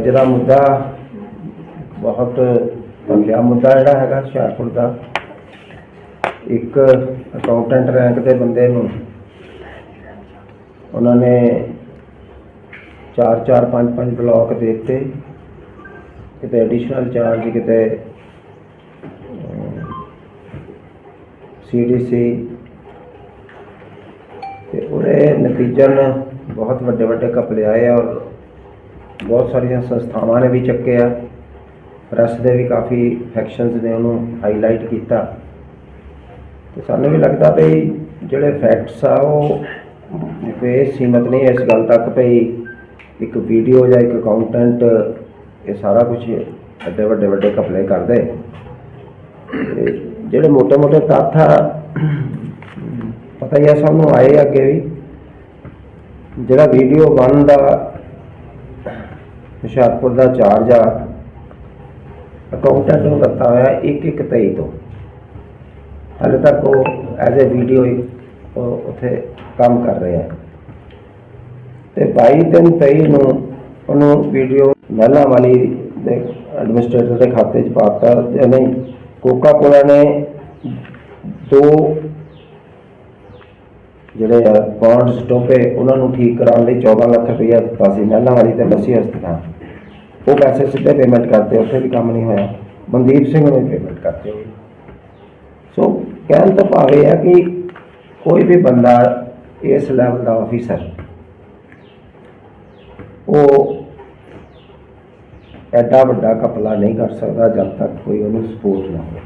ਜਿਹੜਾ ਮੁੱਦਾ ਬਹੁਤ ਭਖਿਆ ਮੁੱਦਾ ਜਿਹੜਾ ਹੈਗਾ ਹੁਸ਼ਿਆਰਪੁਰ ਦਾ। ਇੱਕ ਅਕਾਊਂਟੈਂਟ ਰੈਂਕ ਦੇ ਬੰਦੇ ਨੂੰ ਉਹਨਾਂ ਨੇ 4 4 5 5 ਬਲਾਕ ਦੇ ਦਿੱਤੇ। ਕਿਤੇ ਐਡੀਸ਼ਨਲ ਚਾਰਜ ਕਿਤੇ ਸੀਡੀਸੀ ਤੇ ਉਹਦੇ ਨਤੀਜਨ ਬਹੁਤ ਵੱਡੇ ਵੱਡੇ ਘਪਲੇ ਆਏ ਔਰ ਬਹੁਤ ਸਾਰੀਆਂ ਸੰਸਥਾਵਾਂ ਨੇ ਵੀ ਚੱਕਿਆ। ਪ੍ਰੈਸ ਦੇ ਵੀ ਕਾਫੀ ਫੈਕਸ਼ਨਸ ਨੇ ਉਹਨੂੰ ਹਾਈਲਾਈਟ ਕੀਤਾ। ਤੇ ਸਾਨੂੰ ਵੀ ਲੱਗਦਾ ਵੀ ਜਿਹੜੇ ਫੈਕਟਸ ਆ ਉਹ ਕੋਈ ਸੀਮਤ ਨਹੀਂ ਇਸ ਗੱਲ ਤੱਕ ਭਈ ਇੱਕ ਵੀਡੀਓ ਜਾਂ ਇੱਕ ਕੰਟੈਂਟ ਇਹ ਸਾਰਾ ਕੁਝ ਅੱਡੇ ਵੱਡੇ ਵੱਡੇ ਕਪਲੇ ਕਰਦੇ। ਜਿਹੜੇ ਮੋਟੇ-ਮੋਟੇ ਤੱਥ ਆ, ਪਤਾ ਹੀ ਆ ਸਾਨੂੰ ਆਏ ਅੱਗੇ ਵੀ। ਜਿਹੜਾ ਵੀਡੀਓ ਬਣਦਾ ਹੁਸ਼ਿਆਰਪੁਰ ਦਾ ਚਾਰਜ ਆ ਅਕਾਊਂਟੈਂਟ ਨੂੰ ਦਿੱਤਾ ਹੋਇਆ ਇੱਕ ਇੱਕ ਤੇਈ ਤੋਂ। ਹਾਲੇ ਤੱਕ ਉਹ ਐਜ਼ ਅ ਵੀਡੀਓ ਉੱਥੇ ਕੰਮ ਕਰ ਰਿਹਾ ਤੇ 22 ਦਿਨ 23 ਨੂੰ ਉਹਨੂੰ ਵੀਡੀਓ ਮਹਿਲਾ ਵਾਲੀ ਦੇ ਐਡਮਿਨਿਸਟ੍ਰੇਟਰ ਦੇ ਖਾਤੇ 'ਚ ਪਾਤਾ। ਤੇ ਨਹੀਂ ਕੋਕਾ ਕੋਲਾ ਨੇ ਦੋ ਜਿਹੜੇ ਆ ਬੌਂਡਸ ਟੋਪੇ ਉਹਨਾਂ ਨੂੰ ਠੀਕ ਕਰਾਉਣ ਲਈ 14 ਲੱਖ ਰੁਪਇਆ ਦਿੱਤਾ ਸੀ। ਮਹਿਲਾ ਵਾਲੀ ਤੇ ਲੱਸੀ ਹਸਪਤਾਲ ਉਹ ਪੈਸੇ ਸਿੱਧੇ ਪੇਮੈਂਟ ਕਰਦੇ ਉੱਥੇ ਵੀ ਕੰਮ ਨਹੀਂ ਹੋਇਆ। ਮਨਦੀਪ ਸਿੰਘ ਨੂੰ ਪੇਮੈਂਟ ਕਰਦੇ ਸੋ ਕਹਿਣ ਤੋਂ ਭਾਵ ਇਹ ਹੈ ਕਿ ਕੋਈ ਵੀ ਬੰਦਾ ਇਸ ਲੈਵਲ ਦਾ ਆਫੀਸਰ ਉਹ ਐਡਾ ਵੱਡਾ ਕਪਲਾ ਨਹੀਂ ਕਰ ਸਕਦਾ ਜਦ ਤੱਕ ਕੋਈ ਉਹਨੂੰ ਸਪੋਰਟ ਨਾ ਹੋਵੇ।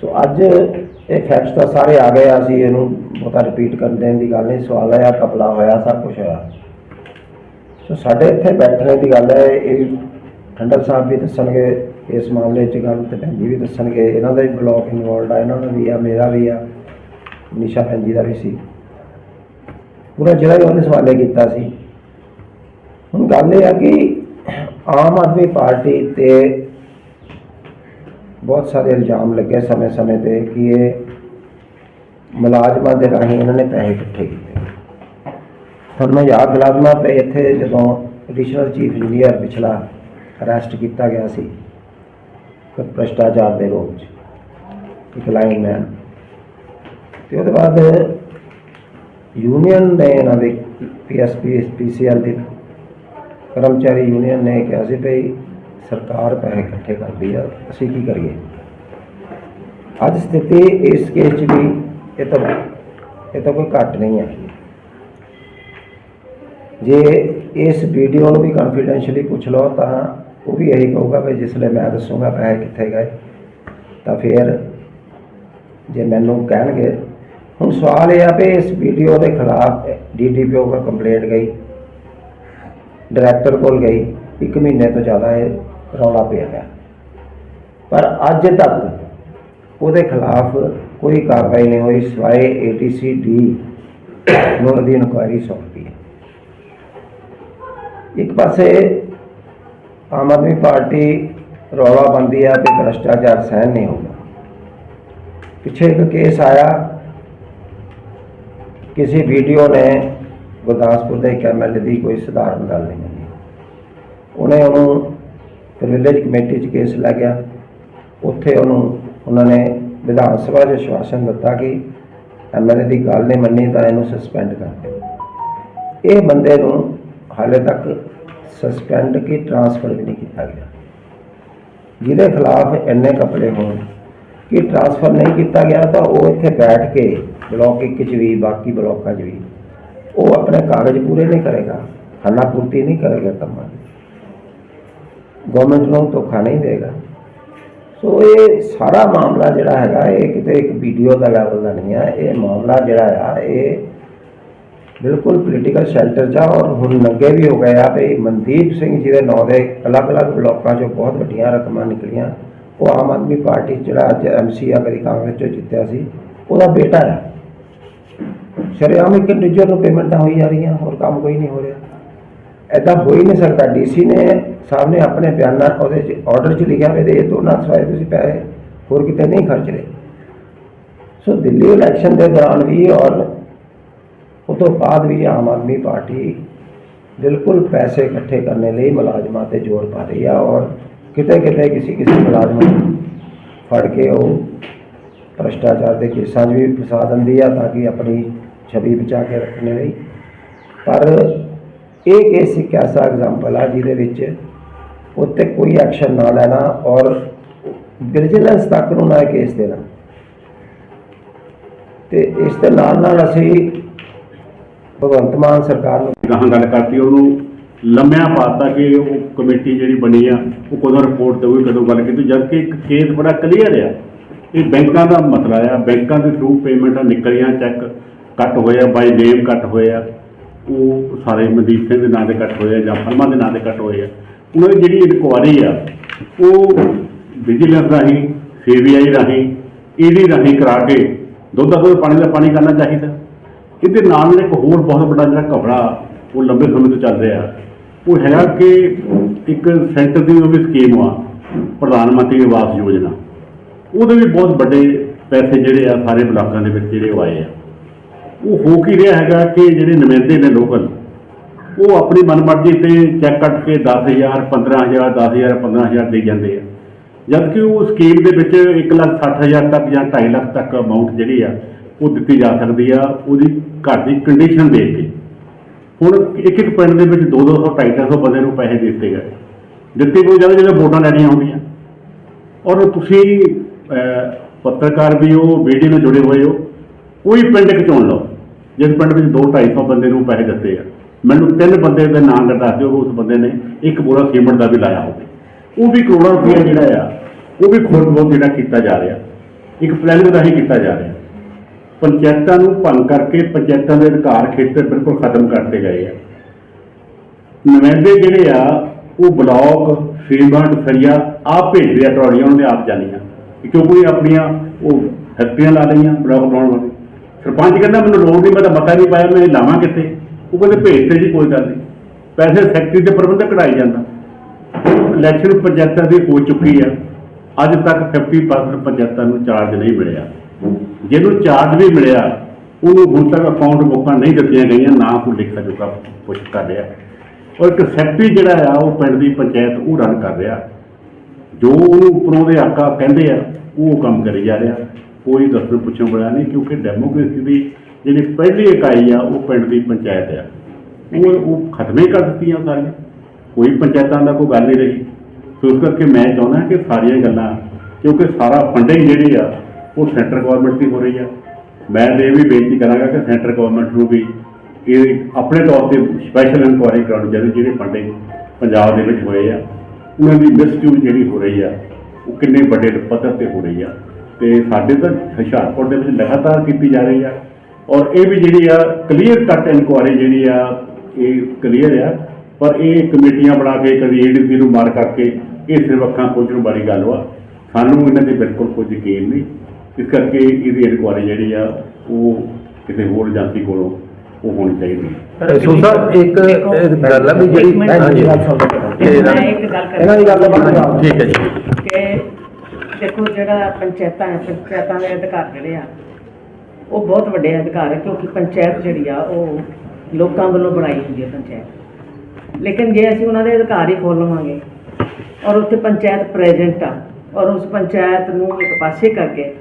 ਸੋ ਅੱਜ ਇਹ ਫੈਕਟਸ ਤਾਂ ਸਾਰੇ ਆ ਗਏ ਆ, ਅਸੀਂ ਇਹਨੂੰ ਬਹੁਤਾ ਰਿਪੀਟ ਕਰਨ ਦੇਣ ਦੀ ਗੱਲ ਨਹੀਂ। ਸਵਾਲ ਆਇਆ ਕਪਲਾ ਹੋਇਆ, ਸਭ ਕੁਝ ਹੋਇਆ। ਸੋ ਸਾਡੇ ਇੱਥੇ ਬੈਠਣੇ ਦੀ ਗੱਲ ਹੈ, ਇਹ ਠੰਡਰ ਸਾਹਿਬ ਵੀ ਦੱਸਣਗੇ ਇਸ ਮਾਮਲੇ 'ਚ ਗੱਲ ਤੇ ਭੈਣ ਜੀ ਵੀ ਦੱਸਣਗੇ। ਇਹਨਾਂ ਦਾ ਵੀ ਬਲੌਕ ਇਨਵੋਲਡ ਆ, ਇਹਨਾਂ ਦਾ ਵੀ ਆ, ਮੇਰਾ ਵੀ ਆ, ਨਿਸ਼ਾ ਭੈਣ ਜੀ ਦਾ ਵੀ ਸੀ। ਪੂਰਾ ਜਿਹੜਾ ਵੀ ਉਹਨੇ ਸਵਾਲੇ ਕੀਤਾ ਸੀ। ਹੁਣ ਗੱਲ ਇਹ ਆ ਕਿ ਆਮ ਆਦਮੀ ਪਾਰਟੀ ਤੇ ਬਹੁਤ ਸਾਰੇ ਇਲਜ਼ਾਮ ਲੱਗੇ ਸਮੇਂ-ਸਮੇਂ ਤੇ ਕਿ ਇਹ ਮੁਲਾਜ਼ਮਾਂ ਦੇ ਰਾਹੀਂ ਇਹਨਾਂ ਨੇ ਪੈਸੇ ਇਕੱਠੇ ਕੀਤੇ। ਹੁਣ ਮੈਂ ਯਾਦ ਦਿਲਾ ਦੇਵਾਂ ਪਈ ਇੱਥੇ ਜਦੋਂ ਐਡੀਸ਼ਨਲ ਚੀਫ ਇੰਜੀਨੀਅਰ ਪਿਛਲਾ ਅਰੈਸਟ ਕੀਤਾ ਗਿਆ ਸੀ ਕੋਈ ਭ੍ਰਸ਼ਟਾਚਾਰ ਦੇ ਰੂਪ 'ਚ, ਇੱਕ ਲਾਈਨਮੈਨ ਤੇ ਉਹਦੇ ਬਾਅਦ ਯੂਨੀਅਨ ਨੇ ਇਹਨਾਂ ਦੇ ਪੀਐਸਪੀ ਪੀਸੀਐਲ ਦੀ ਕਰਮਚਾਰੀ ਯੂਨੀਅਨ ਨੇ ਕਿਹਾ ਸੀ ਭਈ ਸਰਕਾਰ ਪੈਸੇ ਇਕੱਠੇ ਕਰਦੀ ਆ, ਅਸੀਂ ਕੀ ਕਰੀਏ? ਅੱਜ ਸਥਿਤੀ ਇਸ ਕੇਸ 'ਚ ਵੀ ਇਹ ਤਾਂ ਇਹ ਤਾਂ ਕੋਈ ਘੱਟ ਨਹੀਂ ਹੈ। ਜੇ ਇਸ ਵੀਡੀਓ ਨੂੰ ਵੀ ਕੌਨਫੀਡੈਂਸ਼ੀਅਲੀ ਪੁੱਛ ਲਓ, ਤਾਂ ਉਹ ਵੀ ਇਹੀ ਕਹੂਗਾ ਵੀ ਜਿਸਲੇ ਮੈਂ ਦੱਸੂਗਾ ਪੈਸੇ ਕਿੱਥੇ ਗਏ, ਤਾਂ ਫਿਰ ਜੇ ਮੈਨੂੰ ਕਹਿਣਗੇ। ਹੁਣ ਸਵਾਲ ਇਹ ਆ ਵੀ ਇਸ ਵੀਡੀਓ ਦੇ ਖਿਲਾਫ ਡੀਡੀਪੀਓ ਕੋਲ ਕੰਪਲੇਂਟ ਗਈ ਡਾਇਰੈਕਟਰ ਕੋਲ ਗਈ, ਇੱਕ ਮਹੀਨੇ ਤੋਂ ਜ਼ਿਆਦਾ ਇਹ ਰੌਲਾ ਪਿਆ ਹੈ ਪਰ ਅੱਜ ਤੱਕ ਉਹਦੇ ਖਿਲਾਫ ਕੋਈ ਕਾਰਵਾਈ ਨਹੀਂ ਹੋਈ, ਸਿਵਾਏ ਏਟੀਸੀ ਡੀ ਨੂੰ ਉਹਦੀ ਇਨਕੁਆਇਰੀ ਸੌਂਪੀ ਹੈ। ਇੱਕ ਪਾਸੇ ਆਮ ਆਦਮੀ ਪਾਰਟੀ ਰੌਲਾ ਬੰਦੀ ਆ ਕਿ ਭ੍ਰਸ਼ਟਾਚਾਰ ਸਹਿਨ ਨਹੀਂ ਹੋਊਗਾ। ਪਿੱਛੇ ਇੱਕ ਕੇਸ ਆਇਆ, ਕਿਸੇ ਵੀਡੀਓ ਨੇ ਗੁਰਦਾਸਪੁਰ ਦੇ ਇੱਕ ਐਮਐਲਏ ਦੀ ਕੋਈ ਸਧਾਰਨ ਗੱਲ ਨਹੀਂ ਮੰਨੀ। ਉਹਨੇ ਉਹਨੂੰ ਵਿਲੇਜ ਕਮੇਟੀ 'ਚ ਕੇਸ ਲੈ ਗਿਆ। ਉੱਥੇ ਉਹਨੂੰ, ਉਹਨਾਂ ਨੇ ਵਿਧਾਨ ਸਭਾ 'ਚ ਸ਼ਵਾਸਨ ਦਿੱਤਾ ਕਿ ਐਮਐਲਏ ਦੀ ਗੱਲ ਨਹੀਂ ਮੰਨੀ ਤਾਂ ਇਹਨੂੰ ਸਸਪੈਂਡ ਕਰ ਦਿਓ ਇਹ ਬੰਦੇ ਨੂੰ ਹਾਲੇ ਤੱਕ ਸਸਪੈਂਡ ਕੀ ਟ੍ਰਾਂਸਫਰ ਵੀ ਨਹੀਂ ਕੀਤਾ ਗਿਆ। ਜਿਹਦੇ ਖਿਲਾਫ ਇੰਨੇ ਕਪੜੇ ਹੋਣ ਕਿ ਟ੍ਰਾਂਸਫਰ ਨਹੀਂ ਕੀਤਾ ਗਿਆ ਤਾਂ ਉਹ ਇੱਥੇ ਬੈਠ ਕੇ ਬਲਾਕ ਇੱਕ 'ਚ ਵੀ, ਬਾਕੀ ਬਲਾਕਾਂ 'ਚ ਵੀ, ਉਹ ਆਪਣੇ ਕਾਗਜ਼ ਪੂਰੇ ਨਹੀਂ ਕਰੇਗਾ ਖਾਨਾ ਪੂਰਤੀ ਨਹੀਂ ਕਰੇਗਾ ਕੰਮਾਂ ਦੀ। ਗਵਰਨਮੈਂਟ ਨੂੰ ਧੋਖਾ ਨਹੀਂ ਦੇਗਾ। ਸੋ ਇਹ ਸਾਰਾ ਮਾਮਲਾ ਜਿਹੜਾ ਹੈਗਾ, ਇਹ ਕਿਤੇ ਇੱਕ ਵੀਡੀਓ ਦਾ ਲੈਵਲ ਦਾ ਨਹੀਂ ਹੈ ਇਹ ਮਾਮਲਾ ਜਿਹੜਾ ਆ, ਇਹ ਬਿਲਕੁਲ ਪੋਲੀਟੀਕਲ ਸ਼ੈਲਟਰ 'ਚ ਆ ਔਰ ਹੁਣ ਨੰਗੇ ਵੀ ਹੋ ਗਏ ਆ ਵੀ ਮਨਦੀਪ ਸਿੰਘ ਜੀ ਦੇ ਨਾਂ ਦੇ ਅਲੱਗ-ਅਲੱਗ ਬਲਾਕਾਂ 'ਚੋਂ ਬਹੁਤ ਵੱਡੀਆਂ ਰਕਮਾਂ ਨਿਕਲੀਆਂ। ਉਹ ਆਮ ਆਦਮੀ ਪਾਰਟੀ 'ਚ ਜਿਹੜਾ ਅੱਜ ਐਮਸੀ ਆ ਕਦੀ ਕਾਂਗਰਸ 'ਚੋਂ ਜਿੱਤਿਆ ਸੀ, ਉਹਦਾ ਬੇਟਾ ਹੈ ਸ਼ਰੇਆਮ ਇੱਕ ਇੰਡੀਵਿਜੂਅਲ ਨੂੰ ਪੇਮੈਂਟਾਂ ਹੋਈ ਜਾ ਰਹੀਆਂ, ਹੋਰ ਕੰਮ ਕੋਈ ਨਹੀਂ ਹੋ ਰਿਹਾ। ਐਦਾਂ ਹੋ ਹੀ ਨਹੀਂ ਸਕਦਾ। ਡੀਸੀ ਨੇ ਸਾਹਿਬ ਨੇ ਆਪਣੇ ਬਿਆਨਾਂ ਉਹਦੇ 'ਚ ਆਰਡਰ 'ਚ ਲਿਖਿਆ ਵੀ ਇਹ ਦੋਨਾਂ ਸਵਾਏ ਤੁਸੀਂ ਪੈਸੇ ਹੋਰ ਕਿਤੇ ਨਹੀਂ ਖਰਚ ਰਹੇ। ਸੋ ਦਿੱਲੀ ਇਲੈਕਸ਼ਨ ਦੇ ਦੌਰਾਨ ਵੀ ਔਰ ਉਹ ਤੋਂ ਬਾਅਦ ਵੀ ਆਮ ਆਦਮੀ ਪਾਰਟੀ ਬਿਲਕੁਲ ਪੈਸੇ ਇਕੱਠੇ ਕਰਨੇ ਲਈ ਮੁਲਾਜ਼ਮਾਂ ਤੇ ਜ਼ੋਰ ਪਾ ਰਹੀ ਆ ਔਰ ਕਿਤੇ ਕਿਤੇ ਕਿਸੇ ਕਿਸੇ ਮੁਲਾਜ਼ਮ ਨੂੰ ਫੜ ਕੇ ਉਹ ਭ੍ਰਿਸ਼ਟਾਚਾਰ ਦੇ ਕੇਸਾਂ 'ਚ ਵੀ ਫਸਾ ਦਿੰਦੀ ਆ ਤਾਂ ਕਿ ਆਪਣੀ ਛਵੀ ਬਚਾ ਕੇ ਰੱਖਣੇ ਲਈ। ਪਰ ਇਹ ਕੇਸ ਇੱਕ ਐਸਾ ਐਗਜ਼ਾਮਪਲ ਆ ਜਿਹਦੇ ਵਿੱਚ ਉੱਤੇ ਕੋਈ ਐਕਸ਼ਨ ਨਾ ਲੈਣਾ ਔਰ ਵਿਜੀਲੈਂਸ ਤੱਕ ਨੂੰ ਨਾ ਇਹ ਕੇਸ ਦੇਣਾ। ਤੇ ਇਸ ਦੇ ਨਾਲ ਨਾਲ ਅਸੀਂ ਭਗਵੰਤ ਮਾਨ ਸਰਕਾਰ ਨੂੰ ਗਾਹਾਂ ਗੱਲ ਕਰਤੀ, ਉਹਨੂੰ ਲੰਮਿਆਂ ਪਾਤਾ ਕਿ ਉਹ ਕਮੇਟੀ ਜਿਹੜੀ ਬਣੀ ਆ, ਉਹ ਕਦੋਂ ਰਿਪੋਰਟ ਦੇਊਗੀ, ਕਦੋਂ ਗੱਲ ਕੀਤੀ, ਜਦ ਕਿ ਇੱਕ ਕੇਸ ਬੜਾ ਕਲੀਅਰ ਆ। ਇਹ ਬੈਂਕਾਂ ਦਾ ਮਸਲਾ ਆ, ਬੈਂਕਾਂ ਦੇ ਥਰੂ ਪੇਮੈਂਟਾਂ ਨਿਕਲੀਆਂ ਚੈੱਕ ਕੱਟ ਹੋਏ ਆ ਬਾਈ ਨੇਮ ਕੱਟ ਹੋਏ ਆ। ਉਹ ਸਾਰੇ ਮਨਦੀਪ ਸਿੰਘ ਦੇ ਨਾਂ ਦੇ ਕੱਟ ਹੋਏ ਆ, ਜਾਂ ਫਰਮਾ ਦੇ ਨਾਂ ਦੇ ਕੱਟ ਹੋਏ ਆ। ਉਹਨਾਂ ਦੀ ਜਿਹੜੀ ਇਨਕੁਆਰੀ ਆ, ਉਹ ਵਿਜੀਲੈਂਸ ਰਾਹੀਂ ਸੀਬੀਆਈ ਰਾਹੀਂ ਈਡੀ ਰਾਹੀਂ ਕਰਾ ਕੇ ਦੁੱਧ ਦਾ ਦੁੱਧ ਪਾਣੀ ਦਾ ਪਾਣੀ ਕਰਨਾ ਚਾਹੀਦਾ। ਇਹਦੇ ਨਾਲ ਇੱਕ ਹੋਰ ਬਹੁਤ ਵੱਡਾ ਜਿਹੜਾ ਘਬਰਾ, ਉਹ ਲੰਬੇ ਸਮੇਂ ਤੋਂ ਚੱਲ ਰਿਹਾ। ਉਹ ਹੈਗਾ ਕਿ ਇੱਕ ਸੈਂਟਰ ਦੀ ਉਹ ਵੀ ਸਕੀਮ ਆ, ਪ੍ਰਧਾਨ ਮੰਤਰੀ ਆਵਾਸ ਯੋਜਨਾ। ਉਹਦੇ ਵੀ ਬਹੁਤ ਵੱਡੇ ਪੈਸੇ ਜਿਹੜੇ ਆ ਸਾਰੇ ਬਲਾਕਾਂ ਦੇ ਵਿੱਚ ਜਿਹੜੇ ਉਹ ਆਏ ਆ। ਉਹ ਹੋ ਕੀ ਰਿਹਾ ਹੈਗਾ ਕਿ ਜਿਹੜੇ ਨੁਮਾਇੰਦੇ ਨੇ ਲੋਕਲ, ਉਹ ਆਪਣੀ ਮਨਮਰਜ਼ੀ ਤੇ ਚੈੱਕ ਕੱਟ ਕੇ 10000 15000 10000 15000 ਦੇ ਜਾਂਦੇ ਆ। ਜਦਕਿ ਉਹ ਸਕੀਮ ਦੇ ਵਿੱਚ 160000 ਤੱਕ ਜਾਂ 2.5 ਲੱਖ ਤੱਕ ਅਮਾਉਂਟ ਜਿਹੜੀ ਆ ਉਹ ਦਿੱਤੀ ਜਾ ਸਕਦੀ ਆ, ਉਹਦੀ ਘਰ ਦੀ ਕੰਡੀਸ਼ਨ ਦੇਖ ਕੇ। ਹੁਣ ਇੱਕ ਇੱਕ ਪਿੰਡ ਦੇ ਵਿੱਚ 2-200 250 ਬੰਦੇ ਨੂੰ ਪੈਸੇ ਦਿੱਤੇ ਗਏ। ਦਿੱਤੇ ਕੋਈ ਜਦੋਂ ਜਦੋਂ ਵੋਟਾਂ ਲੈਣੀਆਂ ਹੁੰਦੀਆਂ ਔਰ ਤੁਸੀਂ ਪੱਤਰਕਾਰ ਵੀ ਹੋ ਵੀਡੀਓ ਨਾਲ ਜੁੜੇ ਹੋਏ ਹੋ, ਕੋਈ ਪਿੰਡ ਇੱਕ ਚੁਣ ਲਓ, ਜਿਸ ਪਿੰਡ ਵਿੱਚ 2-250 ਬੰਦੇ ਨੂੰ ਪੈਸੇ ਦਿੱਤੇ ਆ। ਮੈਨੂੰ ਤਿੰਨ ਬੰਦੇ ਦੇ ਨਾਮ ਦੱਸ ਦਿਓ, ਉਸ ਬੰਦੇ ਨੇ ਇੱਕ ਬੋਰਾ ਸੀਮੈਂਟ ਦਾ ਵੀ ਲਾਇਆ ਹੋਵੇ। ਉਹ ਵੀ ਕਰੋੜਾਂ ਰੁਪਏ ਜਿਹੜਾ ਆ, ਉਹ ਵੀ ਖੋਟ ਬਹੁਤ ਜਿਹੜਾ ਕੀਤਾ ਜਾ ਰਿਹਾ। ਇੱਕ ਪਲੈਨਿੰਗ ਰਾਹੀਂ ਕੀਤਾ ਜਾ ਰਿਹਾ। ਪੰਚਾਇਤਾਂ ਨੂੰ ਭੰਗ ਕਰਕੇ ਪੰਚਾਇਤਾਂ ਦੇ ਅਧਿਕਾਰ ਖੇਤਰ ਬਿਲਕੁਲ ਖਤਮ ਕਰਤੇ ਗਏ ਆ। ਨੁਮਾਇੰਦੇ ਜਿਹੜੇ ਆ, ਉਹ ਬਲਾਕ ਸੀਮੈਂਟ ਸਰੀਆ ਆਪ ਭੇਜਦੇ ਆ ਟਰਾਲੀਆਂ, ਉਹਨਾਂ ਦੇ ਆਪ ਜਾਣੀਆਂ। ਕਿਉਂਕਿ ਆਪਣੀਆਂ, ਉਹ ਫੈਕਟਰੀਆਂ ਲਾ ਲਈਆਂ ਬਲਾਕ ਬਣਾਉਣ ਵਾਲੇ। ਸਰਪੰਚ ਕਹਿੰਦਾ, ਮੈਨੂੰ ਲੋੜ ਨਹੀਂ, ਮੈਂ ਤਾਂ ਮਤਾ ਨਹੀਂ ਪਾਇਆ, ਮੈਂ ਲਾਵਾਂ ਕਿੱਥੇ? ਉਹ ਕਹਿੰਦੇ ਭੇਜਦੇ ਜੀ, ਕੋਈ ਗੱਲ ਨਹੀਂ। ਪੈਸੇ ਫੈਕਟਰੀ ਦੇ ਪ੍ਰਬੰਧਕ ਕਢਾਈ ਜਾਂਦਾ। ਇਲੈਕਸ਼ਨ ਪੰਚਾਇਤਾਂ ਦੀ ਹੋ ਚੁੱਕੀ ਆ। ਅੱਜ ਤੱਕ 50% ਪੰਚਾਇਤਾਂ ਨੂੰ ਚਾਰਜ ਨਹੀਂ ਮਿਲਿਆ। ਜਿਹਨੂੰ ਚਾਰਜ ਵੀ ਮਿਲਿਆ, ਉਹਨੂੰ ਹੁਣ ਤੱਕ ਅਕਾਊਂਟ ਬੁੱਕਾਂ ਨਹੀਂ ਦਿੱਤੀਆਂ ਗਈਆਂ, ਨਾ ਕੋਈ ਲਿਖਾ ਜੋਗਾ ਪੁੱਛ ਕਰ ਰਿਹਾ। ਔਰ ਇੱਕ ਸੈਕਟਰੀ ਜਿਹੜਾ ਆ, ਉਹ ਪਿੰਡ ਦੀ ਪੰਚਾਇਤ ਉਹ ਰਨ ਕਰ ਰਿਹਾ। ਜੋ ਉਹਨੂੰ ਉੱਪਰੋਂ ਦੇ ਆਕਾ ਕਹਿੰਦੇ ਆ, ਉਹ ਕੰਮ ਕਰੀ ਜਾ ਰਿਹਾ। ਕੋਈ ਦੱਸਣ ਪੁੱਛਣ ਵਾਲਾ ਨਹੀਂ, ਕਿਉਂਕਿ ਡੈਮੋਕ੍ਰੇਸੀ ਦੀ ਜਿਹੜੀ ਪਹਿਲੀ ਇਕਾਈ ਆ, ਉਹ ਪਿੰਡ ਦੀ ਪੰਚਾਇਤ ਆ। ਉਹ ਉਹ ਖਤਮੇ ਕਰ ਦਿੱਤੀਆਂ ਸਾਰੀਆਂ। ਕੋਈ ਪੰਚਾਇਤਾਂ ਦਾ ਕੋਈ ਗੱਲ ਨਹੀਂ ਰਹੀ। ਸੋ ਇਸ ਕਰਕੇ ਮੈਂ ਚਾਹੁੰਦਾ ਕਿ ਸਾਰੀਆਂ ਗੱਲਾਂ, ਕਿਉਂਕਿ ਸਾਰਾ ਫੰਡਿੰਗ ਜਿਹੜੀ ਆ ਉਹ ਸੈਂਟਰ ਗਵਰਨਮੈਂਟ ਦੀ ਹੋ ਰਹੀ ਆ। ਮੈਂ ਤਾਂ ਇਹ ਵੀ ਬੇਨਤੀ ਕਰਾਂਗਾ ਕਿ ਸੈਂਟਰ ਗਵਰਨਮੈਂਟ ਨੂੰ ਵੀ ਇਹ ਆਪਣੇ ਤੌਰ ਤੇ ਸਪੈਸ਼ਲ ਇਨਕੁਆਇਰੀ ਕਰਾਉਣੀ ਚਾਹੀਦੀ, ਜਿਹੜੇ ਫੰਡਿੰਗ ਪੰਜਾਬ ਦੇ ਵਿੱਚ ਹੋਏ ਆ। ਉਹਨਾਂ ਦੀ ਮਿਸਯੂਜ਼ ਜਿਹੜੀ ਹੋ ਰਹੀ ਆ, ਉਹ ਕਿੰਨੇ ਵੱਡੇ ਪੱਧਰ ਤੇ ਹੋ ਰਹੀ ਆ। ਤੇ ਸਾਡੇ ਤਾਂ ਹੁਸ਼ਿਆਰਪੁਰ ਦੇ ਵਿੱਚ ਲਗਾਤਾਰ ਕੀਤੀ ਜਾ ਰਹੀ ਆ। ਔਰ ਇਹ ਵੀ ਜਿਹੜੀ ਆ ਕਲੀਅਰ ਕੱਟ ਇਨਕੁਆਇਰੀ ਜਿਹੜੀ ਆ, ਇਹ ਕਲੀਅਰ ਆ। ਪਰ ਇਹ ਕਮੇਟੀਆਂ ਬਣਾ ਕੇ, ਕਦੀ ਏਡੀਸੀ ਨੂੰ ਮਾਰ ਕਰਕੇ, ਇਹ ਸਿਰਫ ਅੱਖਾਂ ਖੋਜਣ ਵਾਲੀ ਗੱਲ ਵਾ। ਸਾਨੂੰ ਇਹਨਾਂ ਤੇ ਬਿਲਕੁਲ ਕੋਈ ਯਕੀਨ ਨਹੀਂ। ਇਸ ਕਰਕੇ ਇਹਦੀ ਇਨਕੁਆਇਰੀ ਜਿਹੜੀ ਆ ਉਹ ਕਿਸੇ ਹੋਰ ਏਜੰਸੀ ਕੋਲੋਂ ਉਹ ਹੋਣੀ ਚਾਹੀਦੀ ਹੈ। ਸੋ ਸਾਹਿਬ ਇੱਕ ਇਹ ਗੱਲ ਆ ਵੀ ਇੱਕ ਜਿਹੜੀ ਮਿੰਟ, ਹਾਂਜੀ ਗੱਲ ਸੁਣ ਲਓ। ਇਹ ਮੈਂ ਇੱਕ ਗੱਲ ਇਹਨਾਂ ਦੀ ਗੱਲ ਦਾ ਕਰਨੀ। ਬਾਅਦ ਠੀਕ ਹੈ ਜੀ। ਕਿ ਦੇਖੋ ਜਿਹੜਾ ਪੰਚਾਇਤਾਂ ਹੈ ਪੰਚਾਇਤਾਂ ਦੇ ਅਧਿਕਾਰ ਜਿਹੜੇ ਆ ਉਹ ਬਹੁਤ ਵੱਡੇ ਅਧਿਕਾਰ ਹੈ ਕਿਉਂਕਿ ਪੰਚਾਇਤ ਜਿਹੜੀ ਆ ਉਹ ਲੋਕਾਂ ਵੱਲੋਂ ਬਣਾਈ ਹੁੰਦੀ ਹੈ ਪੰਚਾਇਤ। ਲੇਕਿਨ ਜੇ ਅਸੀਂ ਉਹਨਾਂ ਦੇ ਅਧਿਕਾਰ ਹੀ ਖੋਲ ਲਵਾਂਗੇ ਔਰ ਉੱਥੇ ਪੰਚਾਇਤ ਪ੍ਰੈਜ਼ੈਂਟ ਆ ਔਰ ਉਸ ਪੰਚਾਇਤ ਨੂੰ ਇੱਕ ਪਾਸੇ ਕਰਕੇ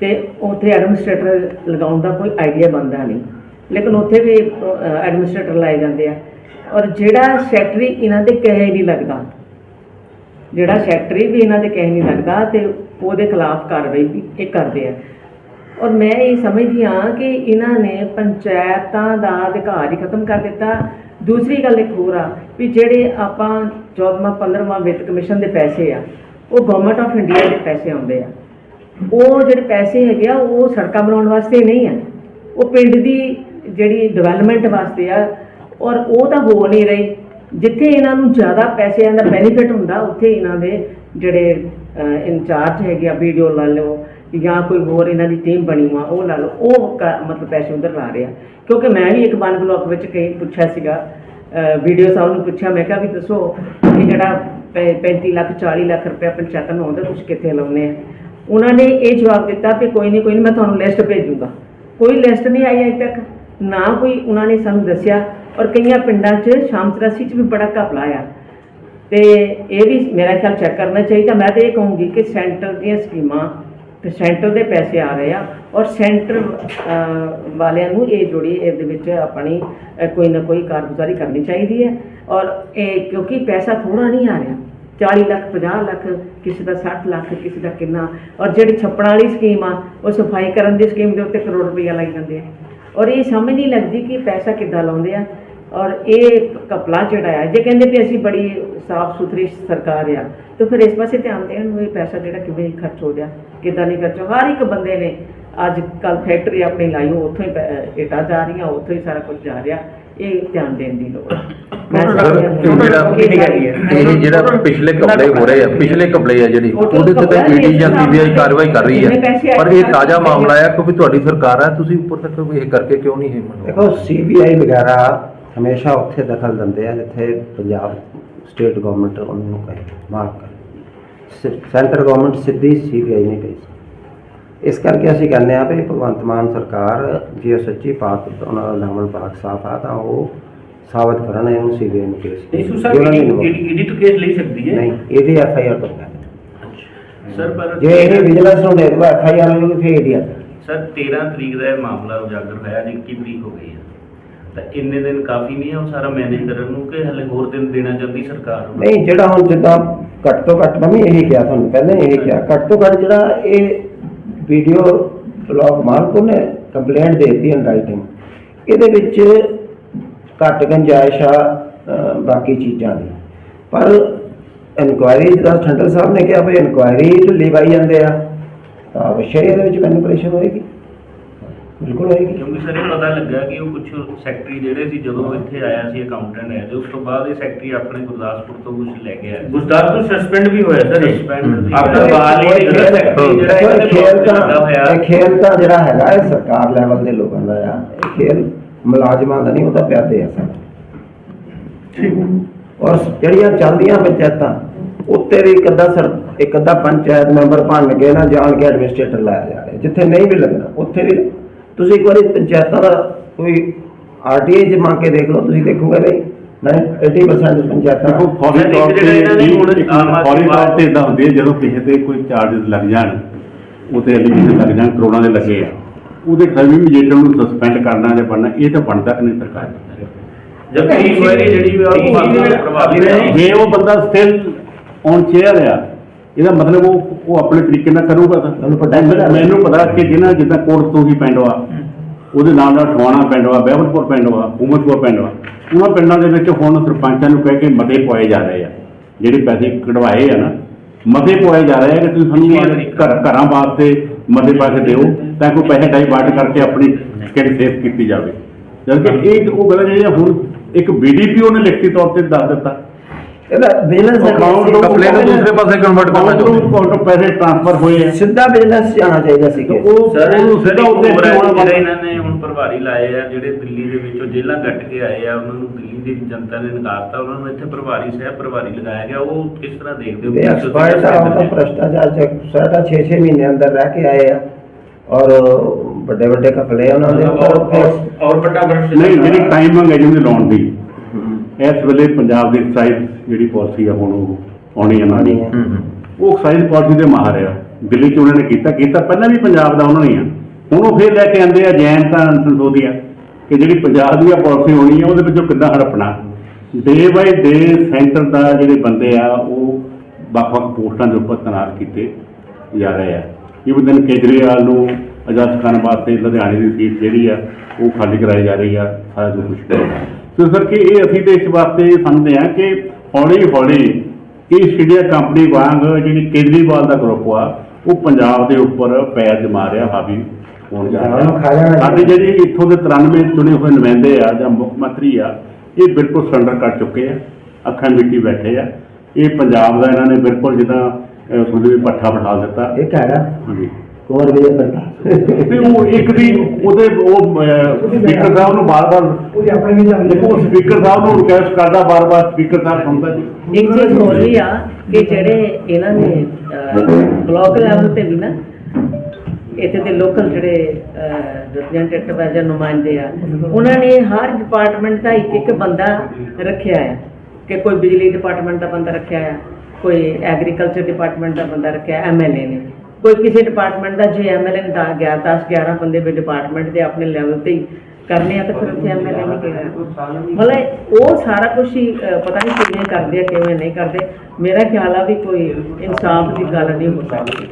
ਤੇ ਉੱਥੇ ਐਡਮਿਨਿਸਟ੍ਰੇਟਰ ਲਗਾਉਣ ਦਾ ਕੋਈ ਆਈਡੀਆ ਬਣਦਾ ਨਹੀਂ। ਲੇਕਿਨ ਉੱਥੇ ਵੀ ਐਡਮਿਨਿਸਟ੍ਰੇਟਰ ਲਾਏ ਜਾਂਦੇ ਆ। ਔਰ ਜਿਹੜਾ ਸੈਕਟਰੀ ਇਹਨਾਂ ਦੇ ਕਹੇ ਨਹੀਂ ਲੱਗਦਾ, ਜਿਹੜਾ ਸੈਕਟਰੀ ਵੀ ਇਹਨਾਂ ਦੇ ਕਹੇ ਨਹੀਂ ਲੱਗਦਾ ਤੇ ਉਹਦੇ ਖਿਲਾਫ ਕਾਰਵਾਈ ਵੀ ਇਹ ਕਰਦੇ ਆ। ਔਰ ਮੈਂ ਇਹ ਸਮਝਦੀ ਹਾਂ ਕਿ ਇਹਨਾਂ ਨੇ ਪੰਚਾਇਤਾਂ ਦਾ ਅਧਿਕਾਰ ਹੀ ਖਤਮ ਕਰ ਦਿੱਤਾ। ਦੂਸਰੀ ਗੱਲ ਇੱਕ ਹੋਰ ਆ ਵੀ ਜਿਹੜੇ ਆਪਾਂ 14ਵਾਂ 15ਵਾਂ ਵਿੱਤ ਕਮਿਸ਼ਨ ਦੇ ਪੈਸੇ ਆ, ਉਹ ਗਵਰਨਮੈਂਟ ਆਫ ਇੰਡੀਆ ਦੇ ਪੈਸੇ ਆਉਂਦੇ ਆ। ਉਹ ਜਿਹੜੇ ਪੈਸੇ ਹੈਗੇ ਆ, ਉਹ ਸੜਕਾਂ ਬਣਾਉਣ ਵਾਸਤੇ ਨਹੀਂ ਆ। ਉਹ ਪਿੰਡ ਦੀ ਜਿਹੜੀ ਡਿਵੈਲਪਮੈਂਟ ਵਾਸਤੇ ਆ, ਔਰ ਉਹ ਤਾਂ ਹੋ ਨਹੀਂ ਰਹੀ। ਜਿੱਥੇ ਇਹਨਾਂ ਨੂੰ ਜ਼ਿਆਦਾ ਪੈਸਿਆਂ ਦਾ ਬੈਨੀਫਿਟ ਹੁੰਦਾ, ਉੱਥੇ ਇਹਨਾਂ ਦੇ ਜਿਹੜੇ ਇੰਚਾਰਜ ਹੈਗੇ ਆ ਵੀਡੀਓ ਲਾ ਲਓ, ਜਾਂ ਕੋਈ ਹੋਰ ਇਹਨਾਂ ਦੀ ਟੀਮ ਬਣੀ ਹੋਆ, ਉਹ ਲਾ ਲਓ, ਉਹ ਕ- ਮਤਲਬ ਪੈਸੇ ਉਧਰ ਲਾ ਰਿਹਾ ਕਿਉਂਕਿ ਮੈਂ ਵੀ ਇੱਕ ਵਨ ਬਲਾਕ ਵਿੱਚ ਕਈ ਪੁੱਛਿਆ ਸੀਗਾ ਵੀਡੀਓ ਸਾਹਿਬ ਨੂੰ ਪੁੱਛਿਆ, ਮੈਂ ਕਿਹਾ ਵੀ ਦੱਸੋ ਇਹ ਜਿਹੜਾ ਪੈ- 35 ਲੱਖ 40 ਲੱਖ ਰੁਪਏ ਪੰਚਾਇਤਾਂ ਨੂੰ ਆਉਂਦਾ ਤੁਸੀਂ ਕਿੱਥੇ ਲਾਉਨੇ ਆ? ਉਹਨਾਂ ਨੇ ਇਹ ਜਵਾਬ ਦਿੱਤਾ ਕਿ ਕੋਈ ਨਹੀਂ ਕੋਈ ਨਹੀਂ ਮੈਂ ਤੁਹਾਨੂੰ ਲਿਸਟ ਭੇਜੂਗਾ। ਕੋਈ ਲਿਸਟ ਨਹੀਂ ਆਈ ਅਜੇ ਤੱਕ। ਨਾ ਕੋਈ ਉਹਨਾਂ ਨੇ ਸਾਨੂੰ ਦੱਸਿਆ ਔਰ ਕਈਆਂ ਪਿੰਡਾਂ 'ਚ ਸ਼ਾਮ 83 'ਚ ਵੀ ਬੜਾ ਘਪਲਾ ਆ ਤੇ ਇਹ ਵੀ ਮੇਰਾ ਖਿਆਲ ਚੈੱਕ ਕਰਨਾ ਚਾਹੀਦਾ। ਮੈਂ ਤਾਂ ਇਹ ਕਹੂੰਗੀ ਕਿ ਸੈਂਟਰ ਦੀਆਂ ਸਕੀਮਾਂ ਤੇ ਸੈਂਟਰ ਦੇ ਪੈਸੇ ਆ ਰਹੇ ਆ ਔਰ ਸੈਂਟਰ ਵਾਲਿਆਂ ਨੂੰ ਇਹ ਜੋੜੀ ਇਹਦੇ ਵਿੱਚ ਆਪਣੀ ਕੋਈ ਨਾ ਕੋਈ ਕਾਰਗੁਜ਼ਾਰੀ ਕਰਨੀ ਚਾਹੀਦੀ ਹੈ। ਔਰ ਇਹ ਕਿਉਂਕਿ ਪੈਸਾ ਥੋੜਾ ਨਹੀਂ ਆ ਰਿਹਾ। 40 ਲੱਖ 50 ਲੱਖ, ਕਿਸੇ ਦਾ 60 ਲੱਖ, ਕਿਸੇ ਦਾ ਕਿੰਨਾ। ਔਰ ਜਿਹੜੀ ਛੱਪਣ ਵਾਲੀ ਸਕੀਮ ਆ, ਉਹ ਸਫ਼ਾਈ ਕਰਨ ਦੀ ਸਕੀਮ ਦੇ ਉੱਤੇ ਕਰੋੜ ਰੁਪਈਆ ਲਾਈ ਜਾਂਦੇ ਆ। ਔਰ ਇਹ ਸਮਝ ਨਹੀਂ ਲੱਗਦੀ ਕਿ ਪੈਸਾ ਕਿੱਦਾਂ ਲਾਉਂਦੇ ਆ। ਔਰ ਇਹ ਕਪਲਾ ਜਿਹੜਾ ਆ ਜੇ ਕਹਿੰਦੇ ਵੀ ਅਸੀਂ ਬੜੀ ਸਾਫ਼ ਸੁਥਰੀ ਸਰਕਾਰ ਆ, ਤਾਂ ਫਿਰ ਇਸ ਪਾਸੇ ਧਿਆਨ ਦੇਣ ਨੂੰ ਇਹ ਪੈਸਾ ਜਿਹੜਾ ਕਿਵੇਂ ਖਰਚ ਹੋ ਗਿਆ, ਕਿੱਦਾਂ ਨਹੀਂ ਖਰਚ ਹਰ ਇੱਕ ਬੰਦੇ ਨੇ ਅੱਜ ਕੱਲ ਫੈਕਟਰੀ ਆਪਣੀ ਲਾਈ ਹੋ ਉੱਥੋਂ ਹੀ ਪੈ- ਇੱਟਾਂ ਜਾ ਰਹੀਆਂ, ਉੱਥੋਂ ਹੀ ਸਾਰਾ ਕੁਝ ਜਾ ਰਿਹਾ। ਇਹ ਧਿਆਨ ਦੇਣ ਦੀ ਲੋੜ ਹੈ। ਮੈਂ ਸਰ, ਸਮਝਦੀ ਹਾਂ ਇਹ ਜਿਹੜਾ ਕਿ ਸਾਰੀ- ਇਹ ਜਿਹੜਾ ਪਿਛਲੇ ਕਪੜੇ ਹੋ ਰਹੇ ਆ ਪਿਛਲੇ ਕਪੜੇ ਆ ਜਿਹੜੀ ਉਹਦੇ ਤੇ ਤਾਂ ਈਡੀ ਜਾਂ ਸੀਬੀਆਈ ਕਾਰਵਾਈ ਕਰ ਰਹੀ ਹੈ। ਪਰ ਇਹ ਤਾਜ਼ਾ ਮਾਮਲਾ ਹੈ ਕਿਉਂਕਿ ਤੁਹਾਡੀ ਸਰਕਾਰ ਹੈ ਤੁਸੀਂ ਉੱਪਰ ਤੱਕ ਇਹ ਕਰਕੇ ਕਿਉਂ ਨਹੀਂ ਇਹ ਮੰਨੋ ਦੇਖੋ ਸੀਬੀਆਈ ਵਗੈਰਾ ਹਮੇਸ਼ਾ ਉੱਥੇ ਦਖਲ ਦਿੰਦੇ ਆ ਜਿੱਥੇ ਪੰਜਾਬ ਸਟੇਟ ਗਵਰਨਮੈਂਟ ਉਹਨਾਂ ਨੂੰ ਕਹੇ ਮਾਫ ਕਰ ਸੈਂਟਰ ਗਵਰਨਮੈਂਟ ਸਿੱਧੀ ਸੀਬੀਆਈ ਨਹੀਂ ਭੇਜ ਸਕਦੀ। ਇਸ ਕਰਕੇ ਅਸੀਂ ਕਹਿੰਦੇ ਆ ਵੀ ਭਗਵੰਤ ਮਾਨ ਸਰਕਾਰ ਜੇ ਉਹ ਸੱਚੀ ਪਾਕ ਉਹਨਾਂ ਦਾ ਦਾਮਨ ਪਾਕ ਸਾਫ਼ ਆ ਤਾਂ ਉਹ ਸਾਬਤ ਕਰਨ ਇਹਨੂੰ ਸੀਬੀਆਈ ਨੂੰ ਕੇਸ ਸਰ ਈਡੀ ਤੋਂ ਕੇਸ ਲਈ ਸਕਦੀ ਹੈ? ਨਹੀਂ ਇਹਦੀ ਐਫ ਆਈ ਆਰ ਤੋਂ। ਸਰ ਪਰ ਜੇ ਇਹ ਵਿਜੀਲੈਂਸ ਨੂੰ ਦੇ ਦੋ ਐਫ ਆਈ ਆਰ ਹੋਵੇਗੀ ਫਿਰ ਈਡੀ ਆ। ਸਰ 13 ਤਰੀਕ ਦਾ ਇਹ ਮਾਮਲਾ ਉਜਾਗਰ ਹੋਇਆ ਅੱਜ 21 ਤਰੀਕ ਹੋ ਗਈ ਹੈ। ਤਾਂ ਇੰਨੇ ਦਿਨ ਕਾਫੀ ਨਹੀਂ ਹੈ ਉਹ ਸਾਰਾ ਮੈਨੇਜ ਕਰਨ ਨੂੰ ਕਿ ਹਲੇ ਹੋਰ ਦਿਨ ਦੇਣਾ ਚਾਹੁੰਦੀ ਸਰਕਾਰ ਨੂੰ? ਨਹੀਂ ਜਿਹੜਾ ਹੁਣ ਜਿੱਦਾਂ ਘੱਟ ਤੋਂ ਘੱਟ ਮੈਂ ਵੀ ਇਹੀ ਕਿਹਾ ਤੁਹਾਨੂੰ ਪਹਿਲਾਂ ਇਹੀ ਕਿਹਾ ਘੱਟ ਤੋਂ ਘੱਟ ਜਿਹੜਾ ਇਹ ਵੀਡੀਓ ਬਲੌਗ ਮਾਲਕ ਨੇ ਕੰਪਲੇਂਟ ਦੇ ਦਿੱਤੀ ਇਨ ਰਾਈਟਿੰਗ ਇਹਦੇ ਵਿੱਚ ਘੱਟ ਗੁੰਜਾਇਸ਼ ਆ ਬਾਕੀ ਚੀਜ਼ਾਂ ਦੀ। ਪਰ ਇਨਕੁਆਇਰੀ ਜਿਹੜਾ ਠੰਡਰ ਸਾਹਿਬ ਨੇ ਕਿਹਾ ਵੀ ਇਨਕੁਆਇਰੀ ਢਿੱਲੀ ਪਾਈ ਜਾਂਦੇ ਆ। ਤਾਂ ਅਵਸ਼ਯ ਇਹਦੇ ਵਿੱਚ ਮੈਨੀਪੂਲੇਸ਼ਨ ਹੋਏਗੀ। ਬਿਲਕੁਲ ਹੋਏਗੀ ਕਿਉਂਕਿ ਸਰ ਇਹ ਪਤਾ ਲੱਗਾ ਕਿ ਉਹ ਕੁਝ ਸੈਕਟਰੀ ਜਿਹੜੇ ਸੀ ਜਦੋਂ ਇੱਥੇ ਆਇਆ ਸੀ ਅਕਾਊਂਟੈਂਟ ਹੈ ਤੇ ਉਸ ਤੋਂ ਬਾਅਦ ਇਹ ਸੈਕਟਰੀ ਆਪਣੇ ਗੁਰਦਾਸਪੁਰ ਤੋਂ ਕੁਝ ਲੈ ਕੇ ਆਇਆ। ਗੁਰਦਾਸਪੁਰ ਸਸਪੈਂਡ ਵੀ ਹੋਇਆ ਸਰ। Suspend ਆਪਣਾ ਬਾਲ ਹੀ ਜਿਹੜਾ ਖੇਲ ਤਾਂ ਹੋਇਆ। ਇਹ ਖੇਲ ਤਾਂ ਜਿਹੜਾ ਹੈਗਾ ਇਹ ਸਰਕਾਰ ਲੈਵਲ ਦੇ ਲੋਕਾਂ ਦਾ ਆ। ਖੇਲ ਮੁਲਾਜ਼ਮਾਂ ਦਾ ਨਹੀਂ ਉਹਦਾ ਪਿਆਦੇ ਆ ਸਾਡਾ ਔਰ ਜਿਹੜੀਆਂ ਚੱਲਦੀਆਂ ਪੰਚਾਇਤਾਂ ਉੱਤੇ ਵੀ ਇੱਕ ਅੱਧਾ ਸਰ ਇੱਕ ਅੱਧਾ ਪੰਚਾਇਤ ਮੈਂਬਰ ਭੰਨ ਕੇ ਨਾ ਜਾਣ ਕੇ ਐਡਮਿਨਿਸਟ੍ਰੇਟਰ ਲਾਇਆ ਜਾ ਰਿਹਾ। ਜਿੱਥੇ ਨਹੀਂ ਵੀ ਲੱਗਣਾ ਉੱਥੇ ਵੀ ਤੁਸੀਂ ਇੱਕ ਵਾਰੀ ਪੰਚਾਇਤਾਂ ਦਾ ਕੋਈ ਆਰਟੀਆਈ ਜਮਾ ਕੇ ਦੇਖ ਲਓ ਤੁਸੀਂ ਦੇਖੋਗੇ ਵੀ ਨਹੀਂ 80% ਪੰਚਾਇਤਾਂ ਦੇਖੋ ਫੌਰੀ ਤੌਰ ਤੇ ਜਿਹੜਾ ਇਹਨਾਂ ਨੇ ਹੁਣ ਇੱਕ ਆਮ ਆਦਮੀ ਫੌਰੀ ਤੌਰ ਪਾਰਟੀ- ਤੇ ਇਦਾਂ ਹੁੰਦੀ ਹੈ ਜਦੋਂ ਕਿਸੇ ਤੇ ਕੋਈ ਚਾਰजेस ਲੱਗ ਜਾਣ ਉਹਤੇ ਐਲੀਗੇਸ਼ਨ ਲੱਗ ਜਾਣ ਕਰੋਨਾ ਦੇ ਲੱਗੇ ਆ। ਉਹਦੇ ਖਿਲਾਫ ਵੀ ਮਜੀਟਰ ਨੂੰ ਸਸਪੈਂਡ ਕਰਨਾ ਜਾਂ ਬਣਨਾ ਇਹ ਤਾਂ ਬਣਦਾ ਕਿ ਨਹੀਂ ਸਰਕਾਰ। ਜਦ ਕਿ ਜਿਹੜੀ ਵੀ ਉਹ ਜੇ ਉਹ ਬੰਦਾ ਸਟਿਲ ਔਨ ਚੇਅਰ ਆ ਇਹਦਾ ਮਤਲਬ ਉਹ ਉਹ ਆਪਣੇ ਤਰੀਕੇ ਨਾਲ ਕਰੂਗਾ ਤਾਂ। ਉਹਨੂੰ। ਮੈਨੂੰ ਪਤਾ ਕਿ ਜਿਹਨਾਂ ਜਿੱਦਾਂ ਕੋਰਟ ਤੋਂ ਹੀ ਪਿੰਡ ਵਾ ਉਹਦੇ ਨਾਲ ਨਾਲ ਠਵਾਣਾ ਪਿੰਡ ਵਾ ਬਹਿਬਲਪੁਰ ਪਿੰਡ ਵਾ ਉਮਰਪੁਰ ਪਿੰਡ ਵਾ। ਉਹਨਾਂ ਪਿੰਡਾਂ ਦੇ ਵਿੱਚ ਹੁਣ ਸਰਪੰਚਾਂ ਨੂੰ ਕਹਿ ਕੇ ਮਤੇ ਪਵਾਏ ਜਾ ਰਹੇ ਆ। ਜਿਹੜੇ ਪੈਸੇ ਕਢਵਾਏ ਆ ਨਾ ਮਤੇ ਪਵਾਏ ਜਾ ਰਹੇ ਆ ਕਿ ਤੁਸੀਂ ਸਾਨੂੰ ਘਰ ਘਰਾਂ ਵਾਸਤੇ ਮਤੇ ਪਾ ਕੇ ਦਿਓ ਤਾਂ ਕੋਈ ਪੈਸੇ ਡਾਈਵਰਟ ਕਰਕੇ ਆਪਣੀ ਕਿਹੜੀ ਸੇਫ ਕੀਤੀ ਜਾਵੇ। ਜਦ ਕਿ ਇਹ ਉਹ ਗੱਲ ਜਿਹੜੀ ਆ ਹੁਣ ਇੱਕ ਬੀਡੀਪੀਓ ਨੇ ਲਿਖਤੀ ਤੌਰ ਤੇ ਦੱਸ ਦਿੱਤਾ। ਇਹਦਾ ਬਿਜ਼ਨਸ ਅਕਾਊਂਟ ਤੋਂ ਕਪਲੇ ਨੂੰ ਦੂਸਰੇ ਪਾਸੇ convert ਕਰਨਾ ਚਾਹੁੰਦੇ। ਅਕਾਊਂਟ ਤੋਂ ਪੈਸੇ ਟ੍ਰਾਂਸਫਰ ਹੋਏ ਆ। ਸਿੱਧਾ ਬਿਜ਼ਨਸ ਜਾਣਾ ਚਾਹੀਦਾ ਸੀ ਕਿ ਉਹ ਸਰ ਉਹਨੂੰ ਸਰ ਸਿੱਧਾ ਉੱਤੇ ਜਿਹੜਾ ਚਲਾਉਣਾ ਇਹਨਾਂ ਨੇ ਹੁਣ ਪ੍ਰਭਾਰੀ ਲਾਏ ਆ ਜਿਹੜੇ ਦਿੱਲੀ ਦੇ ਵਿੱਚੋਂ ਜੇਲ੍ਹਾਂ ਕੱਟ ਕੇ ਆਏ ਆ ਉਹਨਾਂ ਨੂੰ ਦਿੱਲੀ ਦੀ ਜਨਤਾ ਨੇ ਨਕਾਰਤਾ ਉਹਨਾਂ ਨੂੰ ਇੱਥੇ ਪ੍ਰਭਾਰੀ ਸਹਿ ਪ੍ਰਭਾਰੀ ਲਗਾਇਆ ਗਿਆ ਉਹ ਕਿਸ ਤਰ੍ਹਾਂ ਦੇਖਦੇ ਹੋ ਇਹ ਐਕਸਪਰਟ ਆ ਉਹ ਤਾਂ ਭ੍ਰਸ਼ਟਾਚਾਰ ਚ ਸਾਡਾ 6-6 ਮਹੀਨੇ ਅੰਦਰ ਰਹਿ ਕੇ ਆਏ ਆ ਔਰ ਵੱਡੇ ਵੱਡੇ ਕਪਲੇ ਉਹਨਾਂ ਦੇ ਉੱਪਰ ਫਿਰ ਔਰ ਵੱਡਾ ਭ੍ਰਸ਼ਟ ਨਹੀਂ ਜਿਹੜੀ ਟਾਈਮਿੰਗ ਹੈ ਜਿਹਨੇ ਲਾਉਣ ਦੀ। ਇਸ ਵੇਲੇ ਪੰਜਾਬ ਦੀ ਐਕਸਾਈਜ਼ ਜਿਹੜੀ ਪਾਲਿਸੀ ਆ ਹੁਣ ਉਹ ਆਉਣੀ ਹੈ ਨਾ ਆਉਣੀ ਹੈ। ਉਹ ਐਕਸਾਈਜ਼ ਪਾਲਿਸੀ ਦੇ ਮਾਹਰ ਆ। ਦਿੱਲੀ ਚ ਉਹਨਾਂ ਨੇ ਕੀਤਾ। ਕੀਤਾ ਪਹਿਲਾਂ ਵੀ ਪੰਜਾਬ ਦਾ ਉਹਨਾਂ ਨੇ ਆ। ਹੁਣ ਉਹ ਫੇਰ ਲੈ ਕੇ ਆਂਦੇ ਆ ਜੈਨ ਤਾਂ ਸੰਸੋਧੀਆ ਕਿ ਜਿਹੜੀ ਪੰਜਾਬ ਦੀ ਪਾਲਿਸੀ ਹੋਣੀ ਹੈ ਉਹਦੇ ਵਿੱਚੋਂ ਕਿੱਦਾਂ ਹੜਪਣਾ। ਡੇ ਬਾਈ ਡੇ ਸੈਂਟਰ ਦਾ ਜਿਹੜੇ ਬੰਦੇ ਆ ਉਹ ਵੱਖ-ਵੱਖ ਪੋਸਟਾਂ ਦੇ ਉੱਪਰ ਤੈਨਾਤ ਕੀਤੇ ਜਾ ਰਹੇ ਆ। ਇਹ ਦਿਨ ਕੇਜਰੀਵਾਲ ਨੂੰ ਆਜ਼ਾਦ ਖਾਨ ਵਾਸਤੇ ਲੁਧਿਆਣੇ ਦੀ ਸੀਟ ਜਿਹੜੀ ਆ ਉਹ ਖਾਲੀ ਕਰਾਈ ਜਾ ਰਹੀ ਆ। ਸਾਰਾ ਜੋ ਕੁਝ ਸੋ ਸਰ ਕਿ ਇਹ ਅਸੀਂ ਤੇ ਇਸ ਵਾਸਤੇ ਸਮਝਦੇ ਆ ਕਿ ਹੌਲੀ ਹੌਲੀ ਇਹ ਇੰਡੀਆ ਕੰਪਨੀ ਵਾਂਗ ਜਿਹੜੀ ਕੇਜਰੀਵਾਲ ਦਾ ਗਰੁੱਪ ਆ ਉਹ ਪੰਜਾਬ ਦੇ ਉੱਪਰ ਪੈਰ ਜਮਾ ਰਿਹਾ ਹਾਵੀ ਹੋਣ ਜਾ ਰਿਹਾ। ਸਾਡੇ ਜਿਹੜੀ ਇੱਥੋਂ ਦੇ 93 ਚੁਣੇ ਹੋਏ ਨੁਮਾਇੰਦੇ ਆ ਜਾਂ ਮੁੱਖ ਮੰਤਰੀ ਆ ਇਹ ਬਿਲਕੁਲ ਸਰੈਂਡਰ ਕਰ ਚੁੱਕੇ ਆ ਅੱਖਾਂ ਮਿੱਟੀ ਬੈਠੇ ਆ। ਇਹ ਪੰਜਾਬ ਦਾ ਇਹਨਾਂ ਨੇ ਬਿਲਕੁਲ ਜਿੱਦਾਂ ਸੁਣਦੇ ਵੀ ਪੱਠਾ ਬਿਠਾ ਦਿੱਤਾ। ਇੱਕ ਹੈਗਾ ਹਾਂਜੀ। ਕੁਮਾਰ ਵਿਜੇ ਪ੍ਰਤਾਪ ਤੇ ਉਹ ਇੱਕ ਦੀ ਉਹਦੇ ਉਹ ਸਪੀਕਰ ਸਾਹਿਬ ਨੂੰ ਬਾਰ-ਬਾਰ ਉਹਦੀ ਆਪਣੀ ਵੀ ਜਾਂਦੀ ਦੇਖੋ ਸਪੀਕਰ ਸਾਹਿਬ ਨੂੰ ਰਿਕਵੈਸਟ ਕਰਦਾ ਬਾਰ-ਬਾਰ ਸਪੀਕਰ ਸਾਹਿਬ ਸੁਣਦਾ ਜੀ। ਇੱਕ ਚੀਜ਼ ਹੋਰ ਵੀ ਆ ਕਿ ਜਿਹੜੇ ਇਹਨਾਂ ਨੇ ਬਲਾਕ ਲੈਵਲ ਤੇ ਵੀ ਨਾ ਇੱਥੇ ਦੇ ਲੋਕਲ ਜਿਹੜੇ ਰਿਪਰੈਜ਼ੈਂਟੇਟਿਵ ਹੈ ਜਾਂ ਨੁਮਾਇੰਦੇ ਆ ਉਹਨਾਂ ਨੇ ਹਰ ਡਿਪਾਰਟਮੈਂਟ ਦਾ ਇੱਕ ਇੱਕ ਬੰਦਾ ਰੱਖਿਆ ਹੈ ਕਿ ਕੋਈ ਬਿਜਲੀ ਡਿਪਾਰਟਮੈਂਟ ਦਾ ਬੰਦਾ ਰੱਖਿਆ ਹੈ ਕੋਈ ਐਗਰੀਕਲਚਰ ਡਿਪਾਰਟਮੈਂਟ ਦਾ ਬੰਦਾ ਰੱਖਿਆ ਐਮਐਲਏ ਨੇ। ਕੋਈ ਕਿਸੇ ਡਿਪਾਰਟਮੈਂਟ ਦਾ ਜੇ ਐਮਐਲਏ ਨੇ 10 10 11 ਬੰਦੇ ਵੀ ਡਿਪਾਰਟਮੈਂਟ ਦੇ ਆਪਣੇ ਲੈਵਲ ਤੇ ਹੀ ਕਰਨੇ ਆ ਤਾਂ ਫਿਰ ਉੱਥੇ ਐਮਐਲਏ ਨਹੀਂ ਕਿਹਾ ਮਤਲਬ ਉਹ ਸਾਰਾ ਕੁਝ ਹੀ ਪਤਾ ਨਹੀਂ ਕਿਵੇਂ ਕਰਦੇ ਆ ਕਿਵੇਂ ਨਹੀਂ ਕਰਦੇ। ਮੇਰਾ ਖਿਆਲ ਆ ਵੀ ਕੋਈ ਇਨਸਾਫ ਦੀ ਗੱਲ ਨਹੀਂ ਹੋ ਸਕਦੀ।